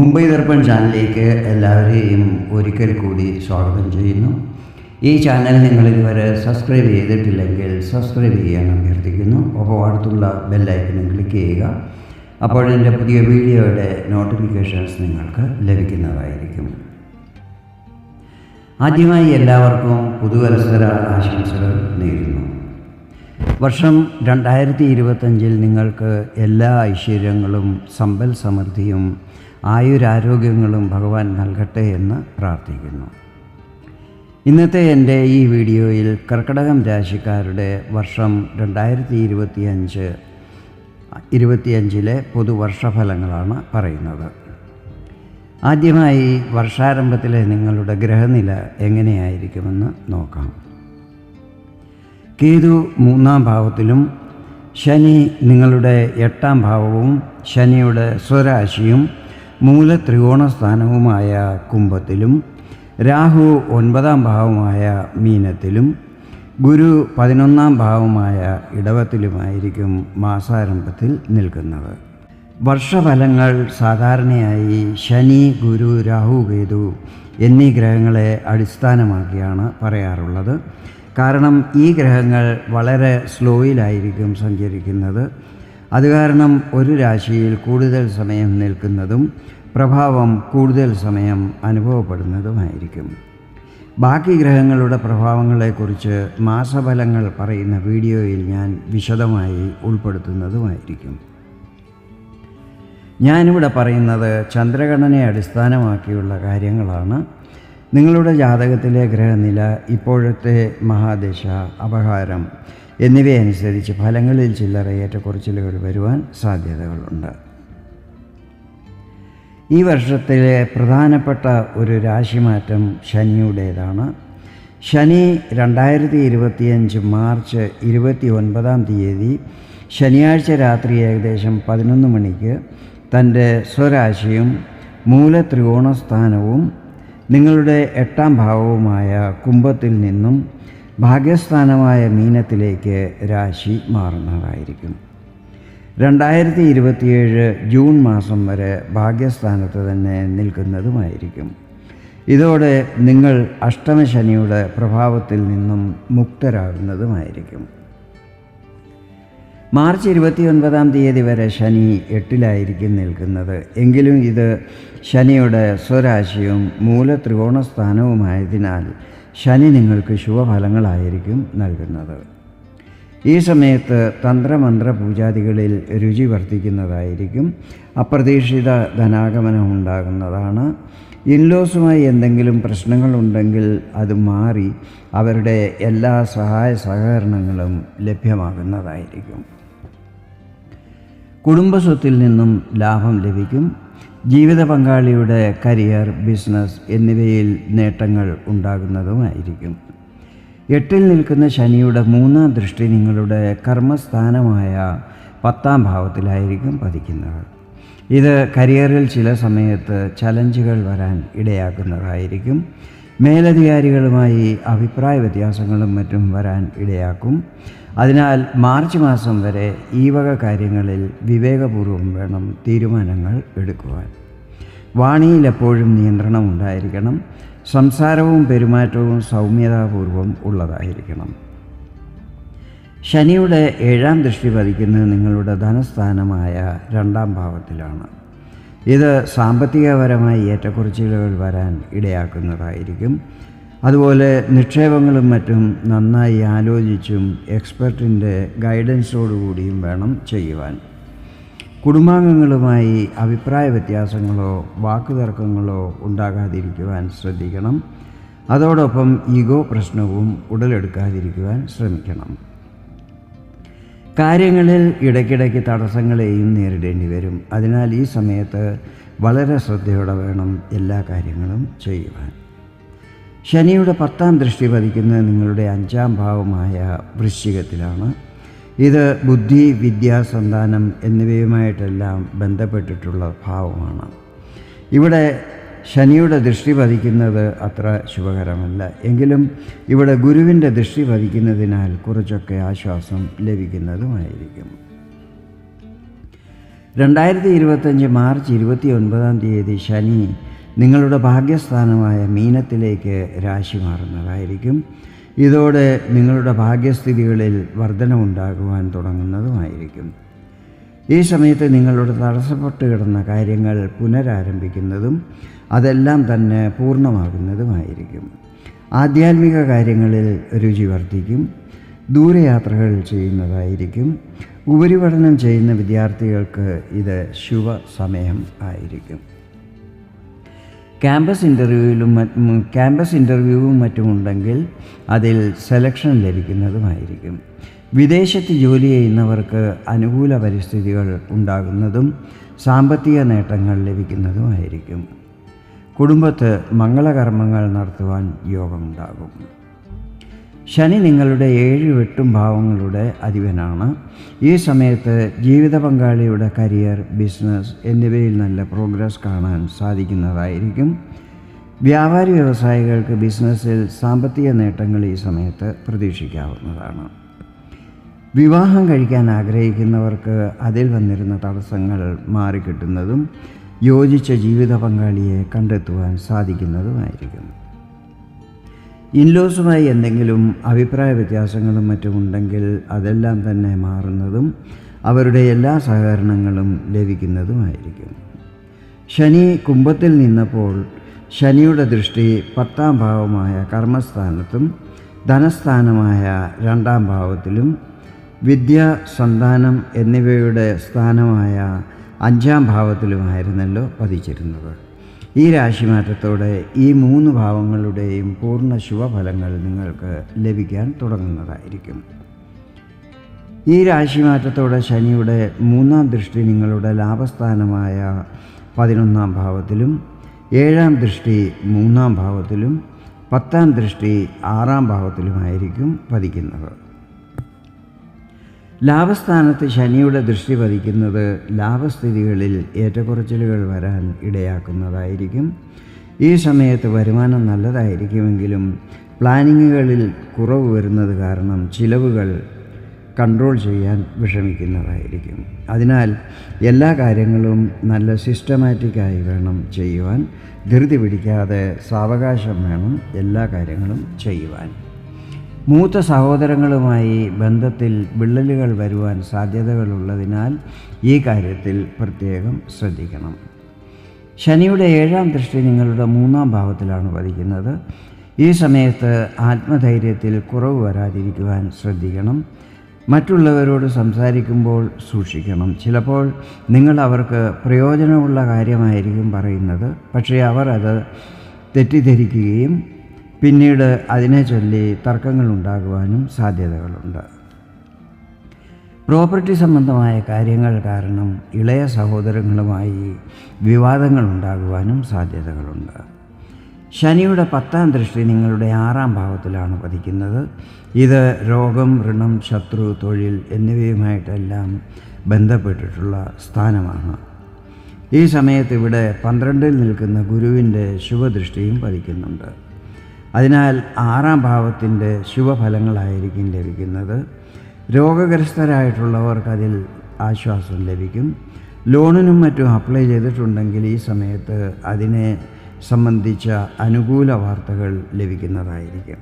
മുംബൈ ദർപ്പൺ ചാനലിലേക്ക് എല്ലാവരെയും ഒരിക്കൽ കൂടി സ്വാഗതം ചെയ്യുന്നു. ഈ ചാനൽ നിങ്ങൾ ഇതുവരെ സബ്സ്ക്രൈബ് ചെയ്തിട്ടില്ലെങ്കിൽ സബ്സ്ക്രൈബ് ചെയ്യാൻ അഭ്യർത്ഥിക്കുന്നു. ഒപ്പം അടുത്തുള്ള ബെല്ലൈക്കനും ക്ലിക്ക് ചെയ്യുക. അപ്പോൾ എന്റെ പുതിയ വീഡിയോയുടെ നോട്ടിഫിക്കേഷൻസ് നിങ്ങൾക്ക് ലഭിക്കുന്നതായിരിക്കും. ആദ്യമായി എല്ലാവർക്കും പുതുവത്സര ആശംസകൾ നേരുന്നു. വർഷം രണ്ടായിരത്തി ഇരുപത്തഞ്ചിൽ നിങ്ങൾക്ക് എല്ലാ ഐശ്വര്യങ്ങളും സമ്പൽ സമൃദ്ധിയും ആയുരാരോഗ്യങ്ങളും ഭഗവാൻ നൽകട്ടെ എന്ന് പ്രാർത്ഥിക്കുന്നു. ഇന്നത്തെ എന്റെ ഈ വീഡിയോയിൽ കർക്കടകം രാശിക്കാരുടെ വർഷം രണ്ടായിരത്തി ഇരുപത്തിയഞ്ച് ഇരുപത്തിയഞ്ചിലെ പൊതുവർഷഫലങ്ങളാണ് പറയുന്നത്. ആദ്യമായി വർഷാരംഭത്തിലെ നിങ്ങളുടെ ഗ്രഹനില എങ്ങനെയായിരിക്കുമെന്ന് നോക്കാം. കേതു മൂന്നാം ഭാവത്തിലും ശനി നിങ്ങളുടെ എട്ടാം ഭാവവും ശനിയുടെ സ്വരാശിയും മൂല ത്രികോണ സ്ഥാനവുമായ കുംഭത്തിലും രാഹു ഒൻപതാം ഭാവമായ മീനത്തിലും ഗുരു പതിനൊന്നാം ഭാവമായ ഇടവത്തിലുമായിരിക്കും മാസാരംഭത്തിൽ നിൽക്കുന്നത്. വർഷഫലങ്ങൾ സാധാരണയായി ശനി ഗുരു രാഹു കേതു എന്നീ ഗ്രഹങ്ങളെ അടിസ്ഥാനമാക്കിയാണ് പറയാറുള്ളത്. കാരണം ഈ ഗ്രഹങ്ങൾ വളരെ സ്ലോയിലായിരിക്കും സഞ്ചരിക്കുന്നത്. അത് കാരണം ഒരു രാശിയിൽ കൂടുതൽ സമയം നിൽക്കുന്നതും പ്രഭാവം കൂടുതൽ സമയം അനുഭവപ്പെടുന്നതുമായിരിക്കും. ബാക്കി ഗ്രഹങ്ങളുടെ പ്രഭാവങ്ങളെക്കുറിച്ച് മാസഫലങ്ങൾ പറയുന്ന വീഡിയോയിൽ ഞാൻ വിശദമായി ഉൾപ്പെടുത്തുന്നതുമായിരിക്കും. ഞാനിവിടെ പറയുന്നത് ചന്ദ്രഗണനയെ അടിസ്ഥാനമാക്കിയുള്ള കാര്യങ്ങളാണ്. നിങ്ങളുടെ ജാതകത്തിലെ ഗ്രഹനില ഇപ്പോഴത്തെ മഹാദശ അപഹാരം എന്നിവയനുസരിച്ച് ഫലങ്ങളിൽ ചില്ലറ ഏറ്റക്കുറച്ചിലുകൾ വരുവാൻ സാധ്യതകളുണ്ട്. ഈ വർഷത്തിലെ പ്രധാനപ്പെട്ട ഒരു രാശിമാറ്റം ശനിയുടേതാണ്. ശനി രണ്ടായിരത്തി ഇരുപത്തിയഞ്ച് മാർച്ച് ഇരുപത്തി ഒൻപതാം തീയതി ശനിയാഴ്ച രാത്രി ഏകദേശം പതിനൊന്ന് മണിക്ക് തന്റെ സ്വരാശിയും മൂല ത്രികോണസ്ഥാനവും നിങ്ങളുടെ എട്ടാം ഭാവവുമായ കുംഭത്തിൽ നിന്നും ഭാഗ്യസ്ഥാനമായ മീനത്തിലേക്ക് രാശി മാറുന്നതായിരിക്കും രണ്ടായിരത്തി ഇരുപത്തിയേഴ് ജൂൺ മാസം വരെ ഭാഗ്യസ്ഥാനത്ത് തന്നെ നിൽക്കുന്നതുമായിരിക്കും. ഇതോടെ നിങ്ങൾ അഷ്ടമശനിയുടെ പ്രഭാവത്തിൽ നിന്നും മുക്തരാകുന്നതുമായിരിക്കും. മാർച്ച് ഇരുപത്തിയൊൻപതാം തീയതി വരെ ശനി എട്ടിലായിരിക്കും നിൽക്കുന്നത്. എങ്കിലും ഇത് ശനിയുടെ സ്വരാശിയും മൂല ത്രികോണ സ്ഥാനവുമായതിനാൽ ശനി നിങ്ങൾക്ക് ശുഭഫലങ്ങളായിരിക്കും നൽകുന്നത്. ഈ സമയത്ത് തന്ത്രമന്ത്ര പൂജാദികളിൽ രുചി വർദ്ധിക്കുന്നതായിരിക്കും. അപ്രതീക്ഷിത ധനാഗമനം ഉണ്ടാകുന്നതാണ് ഇൻലോസുമായി എന്തെങ്കിലും പ്രശ്നങ്ങളുണ്ടെങ്കിൽ അത് മാറി അവരുടെ എല്ലാ സഹായ സഹകരണങ്ങളും ലഭ്യമാകുന്നതായിരിക്കും. കുടുംബസ്വത്തിൽ നിന്നും ലാഭം ലഭിക്കും. ജീവിത പങ്കാളിയുടെ കരിയർ ബിസിനസ് എന്നിവയിൽ നേട്ടങ്ങൾ ഉണ്ടാകുന്നതുമായിരിക്കും. എട്ടിൽ നിൽക്കുന്ന ശനിയുടെ മൂന്നാം ദൃഷ്ടി നിങ്ങളുടെ കർമ്മസ്ഥാനമായ പത്താം ഭാവത്തിലായിരിക്കും പതിക്കുന്നത്. ഇത് കരിയറിൽ ചില സമയത്ത് ചലഞ്ചുകൾ വരാൻ ഇടയാക്കുന്നതായിരിക്കും. മേലധികാരികളുമായി അഭിപ്രായ വ്യത്യാസങ്ങളും മറ്റും വരാൻ ഇടയാക്കും. അതിനാൽ മാർച്ച് മാസം വരെ ഈ വക കാര്യങ്ങളിൽ വിവേകപൂർവം വേണം തീരുമാനങ്ങൾ എടുക്കുവാൻ. വാണിയിൽ എപ്പോഴും നിയന്ത്രണം ഉണ്ടായിരിക്കണം. സംസാരവും പെരുമാറ്റവും സൗമ്യതാപൂർവം ഉള്ളതായിരിക്കണം. ശനിയുടെ ഏഴാം ദൃഷ്ടി പതിക്കുന്നത് നിങ്ങളുടെ ധനസ്ഥാനമായ രണ്ടാം ഭാവത്തിലാണ്. ഇത് സാമ്പത്തികപരമായി ഏറ്റക്കുറച്ചിലുകൾ വരാൻ ഇടയാക്കുന്നതായിരിക്കും. അതുപോലെ നിക്ഷേപങ്ങളും മറ്റും നന്നായി ആലോചിച്ചും എക്സ്പെർട്ടിന്റെ ഗൈഡൻസോടുകൂടിയും വേണം ചെയ്യുവാൻ. കുടുംബാംഗങ്ങളുമായി അഭിപ്രായ വ്യത്യാസങ്ങളോ വാക്കുതർക്കങ്ങളോ ഉണ്ടാകാതിരിക്കുവാൻ ശ്രദ്ധിക്കണം. അതോടൊപ്പം ഈഗോ പ്രശ്നവും ഉടലെടുക്കാതിരിക്കുവാൻ ശ്രമിക്കണം. കാര്യങ്ങളിൽ ഇടയ്ക്കിടയ്ക്ക് തടസ്സങ്ങളെയും നേരിടേണ്ടി വരും. അതിനാൽ ഈ സമയത്ത് വളരെ ശ്രദ്ധയോടെ വേണം എല്ലാ കാര്യങ്ങളും ചെയ്യുവാൻ. ശനിയുടെ പത്താം ദൃഷ്ടി പതിക്കുന്നത് നിങ്ങളുടെ അഞ്ചാം ഭാവമായ വൃശ്ചികത്തിലാണ്. ഇത് ബുദ്ധി വിദ്യ സന്താനം എന്നിവയുമായിട്ടെല്ലാം ബന്ധപ്പെട്ടിട്ടുള്ള ഭാവമാണ്. ഇവിടെ ശനിയുടെ ദൃഷ്ടി പതിക്കുന്നത് അത്ര ശുഭകരമല്ല. എങ്കിലും ഇവിടെ ഗുരുവിന്റെ ദൃഷ്ടി പതിക്കുന്നതിനാൽ കുറച്ചൊക്കെ ആശ്വാസം ലഭിക്കുന്നതുമായിരിക്കും. രണ്ടായിരത്തി ഇരുപത്തഞ്ച് മാർച്ച് ഇരുപത്തി ഒൻപതാം തീയതി ശനി നിങ്ങളുടെ ഭാഗ്യസ്ഥാനമായ മീനത്തിലേക്ക് രാശി മാറുന്നതായിരിക്കും. ഇതോടെ നിങ്ങളുടെ ഭാഗ്യസ്ഥിതികളിൽ വർധനമുണ്ടാകുവാൻ തുടങ്ങുന്നതുമായിരിക്കും. ഈ സമയത്ത് നിങ്ങളുടെ തടസ്സപ്പെട്ട് കിടന്ന കാര്യങ്ങൾ പുനരാരംഭിക്കുന്നതും അതെല്ലാം തന്നെ പൂർണമാകുന്നതുമായിരിക്കും. ആധ്യാത്മിക കാര്യങ്ങളിൽ രുചി വർദ്ധിക്കും. ദൂരയാത്രകൾ ചെയ്യുന്നതായിരിക്കും. ഉപരിപഠനം ചെയ്യുന്ന വിദ്യാർത്ഥികൾക്ക് ഇത് ശുഭ സമയം ആയിരിക്കും. ക്യാമ്പസ് ഇന്റർവ്യൂവിലും ക്യാമ്പസ് ഇന്റർവ്യൂവും മറ്റുമുണ്ടെങ്കിൽ അതിൽ സെലക്ഷൻ ലഭിക്കുന്നതുമായിരിക്കും. വിദേശത്ത് ജോലി ചെയ്യുന്നവർക്ക് അനുകൂല പരിസ്ഥിതികൾ ഉണ്ടാകുന്നതും സാമ്പത്തിക നേട്ടങ്ങൾ ലഭിക്കുന്നതുമായിരിക്കും. കുടുംബത്ത് മംഗളകർമ്മങ്ങൾ നടത്തുവാൻ യോഗമുണ്ടാകും. ശനി നിങ്ങളുടെ ഏഴ് എട്ടും ഭാവങ്ങളുടെ അധിപനാണ്. ഈ സമയത്ത് ജീവിത പങ്കാളിയുടെ കരിയർ ബിസിനസ് എന്നിവയിൽ നല്ല പ്രോഗ്രസ് കാണാൻ സാധിക്കുന്നതായിരിക്കും. വ്യാപാരി വ്യവസായികൾക്ക് ബിസിനസ്സിൽ സാമ്പത്തിക നേട്ടങ്ങൾ ഈ സമയത്ത് പ്രതീക്ഷിക്കാവുന്നതാണ്. വിവാഹം കഴിക്കാൻ ആഗ്രഹിക്കുന്നവർക്ക് അതിൽ വന്നിരുന്ന തടസ്സങ്ങൾ മാറിക്കിട്ടുന്നതും യോജിച്ച ജീവിത പങ്കാളിയെ കണ്ടെത്തുവാൻ സാധിക്കുന്നതുമായിരിക്കും. ഇൻലോസുമായി എന്തെങ്കിലും അഭിപ്രായ വ്യത്യാസങ്ങളും മറ്റും ഉണ്ടെങ്കിൽ അതെല്ലാം തന്നെ മാറുന്നതും അവരുടെ എല്ലാ സഹകരണങ്ങളും ലഭിക്കുന്നതുമായിരിക്കും. ശനി കുംഭത്തിൽ നിന്നപ്പോൾ ശനിയുടെ ദൃഷ്ടി പത്താം ഭാവമായ കർമ്മസ്ഥാനത്തും ധനസ്ഥാനമായ രണ്ടാം ഭാവത്തിലും വിദ്യ സന്താനം എന്നിവയുടെ സ്ഥാനമായ അഞ്ചാം ഭാവത്തിലുമായിരുന്നല്ലോ പതിച്ചിരുന്നത്. ഈ രാശിമാറ്റത്തോടെ ഈ മൂന്ന് ഭാവങ്ങളുടെയും പൂർണ ശുഭഫലങ്ങൾ നിങ്ങൾക്ക് ലഭിക്കാൻ തുടങ്ങുന്നതായിരിക്കും. ഈ രാശിമാറ്റത്തോടെ ശനിയുടെ മൂന്നാം ദൃഷ്ടി നിങ്ങളുടെ ലാഭസ്ഥാനമായ പതിനൊന്നാം ഭാവത്തിലും ഏഴാം ദൃഷ്ടി മൂന്നാം ഭാവത്തിലും പത്താം ദൃഷ്ടി ആറാം ഭാവത്തിലുമായിരിക്കും പതിക്കുന്നത്. ലാഭസ്ഥാനത്ത് ശനിയുടെ ദൃഷ്ടി പതിക്കുന്നത് ലാഭസ്ഥിതികളിൽ ഏറ്റക്കുറച്ചിലുകൾ വരാൻ ഇടയാക്കുന്നതായിരിക്കും. ഈ സമയത്ത് വരുമാനം നല്ലതായിരിക്കുമെങ്കിലും പ്ലാനിങ്ങുകളിൽ കുറവ് വരുന്നത് കാരണം ചിലവുകൾ കൺട്രോൾ ചെയ്യാൻ വിഷമിക്കുന്നതായിരിക്കും. അതിനാൽ എല്ലാ കാര്യങ്ങളും നല്ല സിസ്റ്റമാറ്റിക്കായി വേണം ചെയ്യുവാൻ. ധൃതി പിടിക്കാതെ സാവകാശം വേണം എല്ലാ കാര്യങ്ങളും ചെയ്യുവാൻ. മൂത്ത സഹോദരങ്ങളുമായി ബന്ധത്തിൽ വിള്ളലുകൾ വരുവാൻ സാധ്യതകളുള്ളതിനാൽ ഈ കാര്യത്തിൽ പ്രത്യേകം ശ്രദ്ധിക്കണം. ശനിയുടെ ഏഴാം ദൃഷ്ടി നിങ്ങളുടെ മൂന്നാം ഭാവത്തിലാണ് പതിക്കുന്നത്. ഈ സമയത്ത് ആത്മധൈര്യത്തിൽ കുറവ് വരാതിരിക്കുവാൻ ശ്രദ്ധിക്കണം. മറ്റുള്ളവരോട് സംസാരിക്കുമ്പോൾ സൂക്ഷിക്കണം. ചിലപ്പോൾ നിങ്ങൾ അവർക്ക് പ്രയോജനമുള്ള കാര്യമായിരിക്കും പറയുന്നത്. പക്ഷേ അവർ അത് തെറ്റിദ്ധരിക്കുകയും പിന്നീട് അതിനെ ചൊല്ലി തർക്കങ്ങൾ ഉണ്ടാകുവാനും സാധ്യതകളുണ്ട്. പ്രോപ്പർട്ടി സംബന്ധമായ കാര്യങ്ങൾ കാരണം ഇളയ സഹോദരങ്ങളുമായി വിവാദങ്ങൾ ഉണ്ടാകുവാനും സാധ്യതകളുണ്ട്. ശനിയുടെ പത്താം ദൃഷ്ടി നിങ്ങളുടെ ആറാം ഭാവത്തിലാണ് പതിക്കുന്നത്. ഇത് രോഗം ഋണം ശത്രു തൊഴിൽ എന്നിവയുമായിട്ടെല്ലാം ബന്ധപ്പെട്ടിട്ടുള്ള സ്ഥാനമാണ്. ഈ സമയത്ത് ഇവിടെ പന്ത്രണ്ടിൽ നിൽക്കുന്ന ഗുരുവിന്റെ ശുഭദൃഷ്ടിയും പതിക്കുന്നുണ്ട്. അതിനാൽ ആറാം ഭാവത്തിന്റെ ശുഭഫലങ്ങളായിരിക്കും ലഭിക്കുന്നത്. രോഗഗ്രസ്തരായിട്ടുള്ളവർക്ക് അതിൽ ആശ്വാസം ലഭിക്കും. ലോണിനും മറ്റും അപ്ലൈ ചെയ്തിട്ടുണ്ടെങ്കിൽ ഈ സമയത്ത് അതിനെ സംബന്ധിച്ച അനുകൂല വാർത്തകൾ ലഭിക്കുന്നതായിരിക്കും.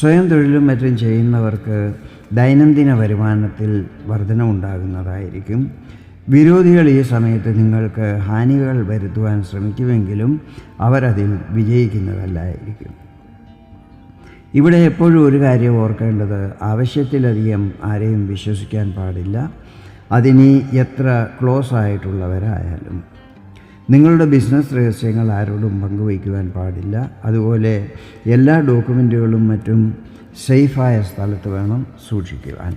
സ്വയം തൊഴിലും മറ്റും ചെയ്യുന്നവർക്ക് ദൈനംദിന വരുമാനത്തിൽ വർധനമുണ്ടാകുന്നതായിരിക്കും വിരോധികൾ ഈ സമയത്ത് നിങ്ങൾക്ക് ഹാനികൾ വരുത്തുവാൻ ശ്രമിക്കുമെങ്കിലും അവരതിൽ വിജയിക്കുന്നതല്ലായിരിക്കും. ഇവിടെ എപ്പോഴും ഒരു കാര്യം ഓർക്കേണ്ടത് ആവശ്യത്തിലധികം ആരെയും വിശ്വസിക്കാൻ പാടില്ല. അതിനി എത്ര ക്ലോസ് ആയിട്ടുള്ളവരായാലും. നിങ്ങളുടെ ബിസിനസ് രഹസ്യങ്ങൾ ആരോടും പങ്കുവയ്ക്കുവാൻ പാടില്ല. അതുപോലെ എല്ലാ ഡോക്യുമെന്റുകളും മറ്റും സേഫായ സ്ഥലത്ത് വേണം സൂക്ഷിക്കുവാൻ.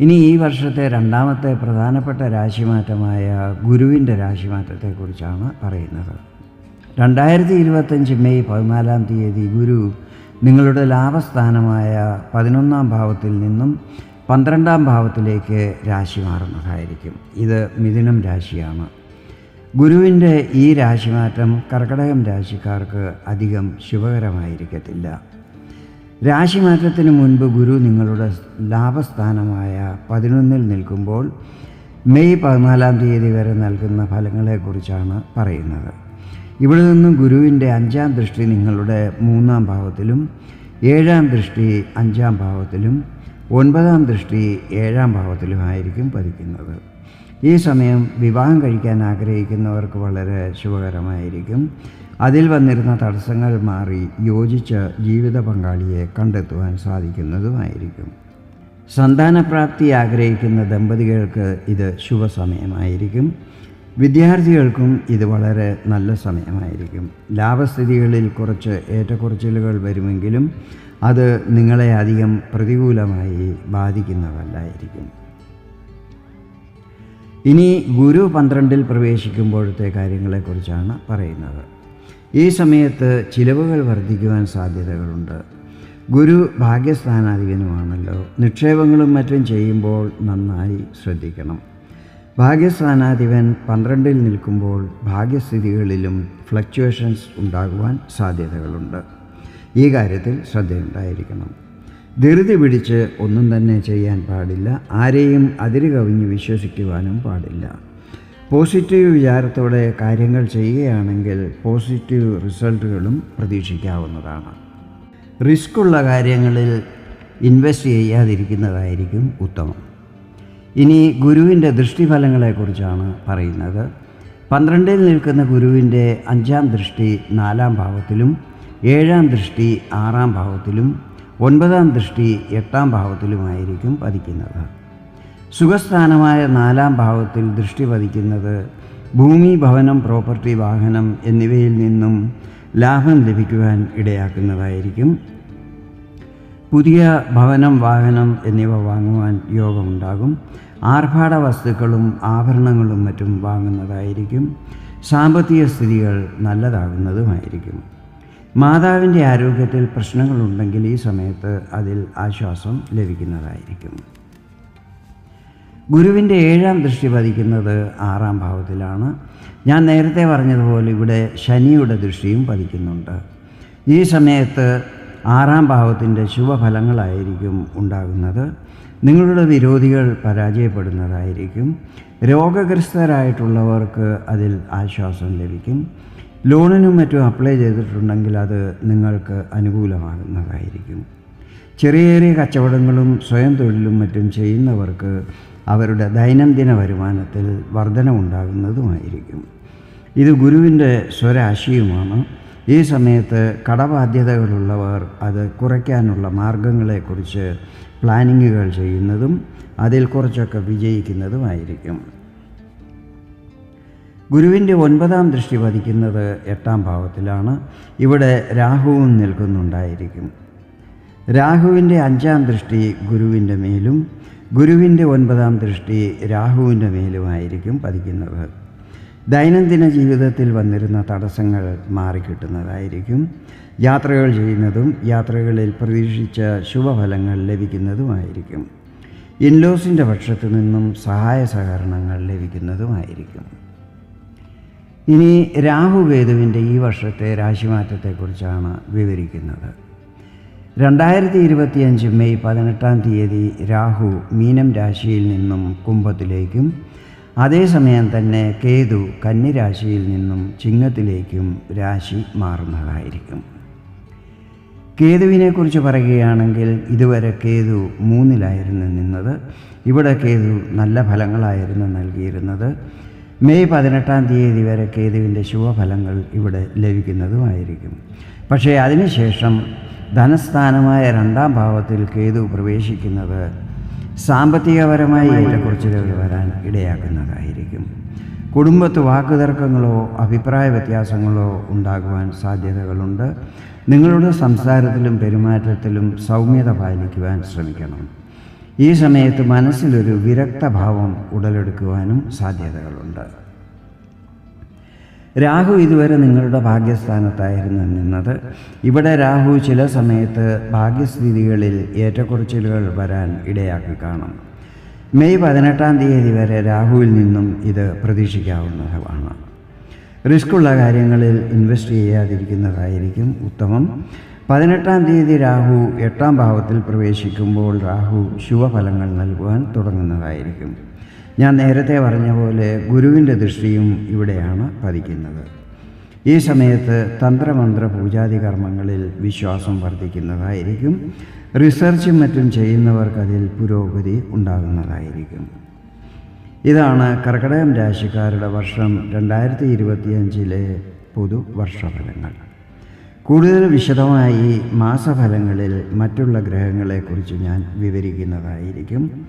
ഇനി ഈ വർഷത്തെ രണ്ടാമത്തെ പ്രധാനപ്പെട്ട രാശിമാറ്റമായ ഗുരുവിന്റെ രാശിമാറ്റത്തെക്കുറിച്ചാണ് പറയുന്നത്. രണ്ടായിരത്തി ഇരുപത്തഞ്ച് മെയ് പതിനാലാം തീയതി ഗുരു നിങ്ങളുടെ ലാഭസ്ഥാനമായ പതിനൊന്നാം ഭാവത്തിൽ നിന്നും പന്ത്രണ്ടാം ഭാവത്തിലേക്ക് രാശി മാറുന്നതായിരിക്കും. ഇത് മിഥുനം രാശിയാണ്. ഗുരുവിന്റെ ഈ രാശിമാറ്റം കർക്കടകം രാശിക്കാർക്ക് അധികം ശുഭകരമായിരിക്കത്തില്ല. രാശിമാറ്റത്തിന് മുൻപ് ഗുരു നിങ്ങളുടെ ലാഭസ്ഥാനമായ പതിനൊന്നിൽ നിൽക്കുമ്പോൾ മെയ് പതിനാലാം തീയതി വരെ നൽകുന്ന ഫലങ്ങളെക്കുറിച്ചാണ് പറയുന്നത്. ഇവിടെ നിന്നും ഗുരുവിന്റെ അഞ്ചാം ദൃഷ്ടി നിങ്ങളുടെ മൂന്നാം ഭാവത്തിലും ഏഴാം ദൃഷ്ടി അഞ്ചാം ഭാവത്തിലും ഒൻപതാം ദൃഷ്ടി ഏഴാം ഭാവത്തിലുമായിരിക്കും പതിക്കുന്നത്. ഈ സമയം വിവാഹം കഴിക്കാൻ ആഗ്രഹിക്കുന്നവർക്ക് വളരെ ശുഭകരമായിരിക്കും. അതിൽ വന്നിരുന്ന തടസ്സങ്ങൾ മാറി യോജിച്ച് ജീവിത പങ്കാളിയെ കണ്ടെത്തുവാൻ സാധിക്കുന്നതുമായിരിക്കും. സന്താനപ്രാപ്തി ആഗ്രഹിക്കുന്ന ദമ്പതികൾക്ക് ഇത് ശുഭസമയമായിരിക്കും. വിദ്യാർത്ഥികൾക്കും ഇത് വളരെ നല്ല സമയമായിരിക്കും. ലാഭസ്ഥിതികളിൽ കുറച്ച് ഏറ്റക്കുറച്ചിലുകൾ വരുമെങ്കിലും അത് നിങ്ങളെ അധികം പ്രതികൂലമായി ബാധിക്കുന്നതല്ലായിരിക്കും. ഇനി ഗുരു പന്ത്രണ്ടിൽ പ്രവേശിക്കുമ്പോഴത്തെ കാര്യങ്ങളെക്കുറിച്ചാണ് പറയുന്നത്. ഈ സമയത്ത് ചിലവുകൾ വർദ്ധിക്കുവാൻ സാധ്യതകളുണ്ട്. ഗുരു ഭാഗ്യസ്ഥാനാധിപനുമാണല്ലോ. നിക്ഷേപങ്ങളും മറ്റും ചെയ്യുമ്പോൾ നന്നായി ശ്രദ്ധിക്കണം. ഭാഗ്യസ്ഥാനാധിപൻ പന്ത്രണ്ടിൽ നിൽക്കുമ്പോൾ ഭാഗ്യസ്ഥിതികളിലും ഫ്ലക്ച്വേഷൻസ് ഉണ്ടാകുവാൻ സാധ്യതകളുണ്ട്. ഈ കാര്യത്തിൽ ശ്രദ്ധയുണ്ടായിരിക്കണം. ധൃതി പിടിച്ച് ഒന്നും തന്നെ ചെയ്യാൻ പാടില്ല. ആരെയും അതിര് കവിഞ്ഞ് വിശ്വസിക്കുവാനും പാടില്ല. പോസിറ്റീവ് വിചാരത്തോടെ കാര്യങ്ങൾ ചെയ്യുകയാണെങ്കിൽ പോസിറ്റീവ് റിസൾട്ടുകളും പ്രതീക്ഷിക്കാവുന്നതാണ്. റിസ്ക് ഉള്ള കാര്യങ്ങളിൽ ഇൻവെസ്റ്റ് ചെയ്യാതിരിക്കുന്നതായിരിക്കും ഉത്തമം. ഇനി ഗുരുവിന്റെ ദൃഷ്ടിഫലങ്ങളെക്കുറിച്ചാണ് പറയുന്നത്. പന്ത്രണ്ടിൽ നിൽക്കുന്ന ഗുരുവിന്റെ അഞ്ചാം ദൃഷ്ടി നാലാം ഭാവത്തിലും ഏഴാം ദൃഷ്ടി ആറാം ഭാവത്തിലും ഒൻപതാം ദൃഷ്ടി എട്ടാം ഭാവത്തിലുമായിരിക്കും പതിക്കുന്നത്. സുഖസ്ഥാനമായ നാലാം ഭാവത്തിൽ ദൃഷ്ടി പതിക്കുന്നത് ഭൂമി ഭവനം പ്രോപ്പർട്ടി വാഹനം എന്നിവയിൽ നിന്നും ലാഭം ലഭിക്കുവാൻ ഇടയാക്കുന്നതായിരിക്കും. പുതിയ ഭവനം വാഹനം എന്നിവ വാങ്ങുവാൻ യോഗമുണ്ടാകും. ആർഭാട വസ്തുക്കളും ആഭരണങ്ങളും മറ്റും വാങ്ങുന്നതായിരിക്കും. സാമ്പത്തിക സ്ഥിതികൾ നല്ലതാകുന്നതുമായിരിക്കും. മാതാവിന്റെ ആരോഗ്യത്തിൽ പ്രശ്നങ്ങളുണ്ടെങ്കിൽ ഈ സമയത്ത് അതിൽ ആശ്വാസം ലഭിക്കുന്നതായിരിക്കും. ഗുരുവിന്റെ ഏഴാം ദൃഷ്ടി പതിക്കുന്നത് ആറാം ഭാവത്തിലാണ്. ഞാൻ നേരത്തെ പറഞ്ഞതുപോലെ ഇവിടെ ശനിയുടെ ദൃഷ്ടിയും പതിക്കുന്നുണ്ട്. ഈ സമയത്ത് ആറാം ഭാവത്തിന്റെ ശുഭഫലങ്ങളായിരിക്കും ഉണ്ടാകുന്നത്. നിങ്ങളുടെ വിരോധികൾ പരാജയപ്പെടുന്നതായിരിക്കും. രോഗഗ്രസ്തരായിട്ടുള്ളവർക്ക് അതിൽ ആശ്വാസം ലഭിക്കും. ലോണിനും മറ്റും അപ്ലൈ ചെയ്തിട്ടുണ്ടെങ്കിൽ അത് നിങ്ങൾക്ക് അനുകൂലമാകുന്നതായിരിക്കും. ചെറിയ ചെറിയ കച്ചവടങ്ങളും സ്വയം തൊഴിലും മറ്റും ചെയ്യുന്നവർക്ക് അവരുടെ ദൈനംദിന വരുമാനത്തിൽ വർധനമുണ്ടാകുന്നതുമായിരിക്കും ഇത് ഗുരുവിന്റെ സ്വരാശിയുമാണ്. ഈ സമയത്ത് കടബാധ്യതകളുള്ളവർ അത് കുറയ്ക്കാനുള്ള മാർഗങ്ങളെക്കുറിച്ച് പ്ലാനിങ്ങുകൾ ചെയ്യുന്നതും അതിൽ കുറച്ചൊക്കെ വിജയിക്കുന്നതുമായിരിക്കും. ഗുരുവിന്റെ ഒൻപതാം ദൃഷ്ടി പതിക്കുന്നത് എട്ടാം ഭാവത്തിലാണ്. ഇവിടെ രാഹുവും നിൽക്കുന്നുണ്ടായിരിക്കും. രാഹുവിന്റെ അഞ്ചാം ദൃഷ്ടി ഗുരുവിന്റെ മേലും ഗുരുവിന്റെ ഒൻപതാം ദൃഷ്ടി രാഹുവിന്റെ മേലുമായിരിക്കും പതിക്കുന്നത്. ദൈനംദിന ജീവിതത്തിൽ വന്നിരുന്ന തടസ്സങ്ങൾ മാറിക്കിട്ടുന്നതായിരിക്കും. യാത്രകൾ ചെയ്യുന്നതും യാത്രകളിൽ പ്രതീക്ഷിച്ച ശുഭഫലങ്ങൾ ലഭിക്കുന്നതുമായിരിക്കും. ഇൻലോസിന്റെ പക്ഷത്തു നിന്നും സഹായ സഹകരണങ്ങൾ ലഭിക്കുന്നതുമായിരിക്കും. ഇനി രാഹുകേതുവിന്റെ ഈ വർഷത്തെ രാശിമാറ്റത്തെക്കുറിച്ചാണ് വിവരിക്കുന്നത്. രണ്ടായിരത്തി ഇരുപത്തിയഞ്ച് മെയ് പതിനെട്ടാം തീയതി രാഹു മീനം രാശിയിൽ നിന്നും കുംഭത്തിലേക്കും അതേസമയം തന്നെ കേതു കന്നിരാശിയിൽ നിന്നും ചിങ്ങത്തിലേക്കും രാശി മാറുന്നതായിരിക്കും. കേതുവിനെക്കുറിച്ച് പറയുകയാണെങ്കിൽ ഇതുവരെ കേതു മൂന്നിലായിരുന്നു നിന്നത്. ഇവിടെ കേതു നല്ല ഫലങ്ങളായിരുന്നു നൽകിയിരുന്നത്. മെയ് പതിനെട്ടാം തീയതി വരെ കേതുവിന്റെ ശുഭഫലങ്ങൾ ഇവിടെ ലഭിക്കുന്നതുമായിരിക്കും. പക്ഷേ അതിനുശേഷം ധനസ്ഥാനമായ രണ്ടാം ഭാവത്തിൽ കേതു പ്രവേശിക്കുന്നത് സാമ്പത്തികപരമായ ഏറ്റക്കുറച്ചിലുകൾ വരാൻ ഇടയാക്കുന്നതായിരിക്കും. കുടുംബത്ത് വാക്കുതർക്കങ്ങളോ അഭിപ്രായ വ്യത്യാസങ്ങളോ ഉണ്ടാകുവാൻ സാധ്യതകളുണ്ട്. നിങ്ങളുടെ സംസാരത്തിലും പെരുമാറ്റത്തിലും സൗമ്യത പാലിക്കുവാൻ ശ്രമിക്കണം. ഈ സമയത്ത് മനസ്സിലൊരു വിരക്തഭാവം ഉടലെടുക്കുവാനും സാധ്യതകളുണ്ട്. രാഹു ഇതുവരെ നിങ്ങളുടെ ഭാഗ്യസ്ഥാനത്തായിരുന്നു നിന്നത്. ഇവിടെ രാഹു ചില സമയത്ത് ഭാഗ്യസ്ഥിതികളിൽ ഏറ്റക്കുറച്ചിലുകൾ വരാൻ ഇടയാക്കി കാണും. മെയ് പതിനെട്ടാം തീയതി വരെ രാഹുവിൽ നിന്നും ഇത് പ്രതീക്ഷിക്കാവുന്നതാണ്. റിസ്ക്കുള്ള കാര്യങ്ങളിൽ ഇൻവെസ്റ്റ് ചെയ്യാതിരിക്കുന്നതായിരിക്കും ഉത്തമം. പതിനെട്ടാം തീയതി രാഹു എട്ടാം ഭാവത്തിൽ പ്രവേശിക്കുമ്പോൾ രാഹു ശുഭഫലങ്ങൾ നൽകുവാൻ തുടങ്ങുന്നതായിരിക്കും. ഞാൻ നേരത്തെ പറഞ്ഞ പോലെ ഗുരുവിന്റെ ദൃഷ്ടിയും ഇവിടെയാണ് പതിക്കുന്നത്. ഈ സമയത്ത് തന്ത്രമന്ത്ര പൂജാതി കർമ്മങ്ങളിൽ വിശ്വാസം വർദ്ധിക്കുന്നതായിരിക്കും. റിസർച്ചും മറ്റും ചെയ്യുന്നവർക്ക് അതിൽ പുരോഗതി ഉണ്ടാകുന്നതായിരിക്കും. ഇതാണ് കർക്കടകം രാശിക്കാരുടെ വർഷം രണ്ടായിരത്തി ഇരുപത്തിയഞ്ചിലെ പൊതു വർഷഫലങ്ങൾ. കൂടുതൽ വിശദമായി മാസഫലങ്ങളിൽ മറ്റുള്ള ഗ്രഹങ്ങളെക്കുറിച്ച് ഞാൻ വിവരിക്കുന്നതായിരിക്കും.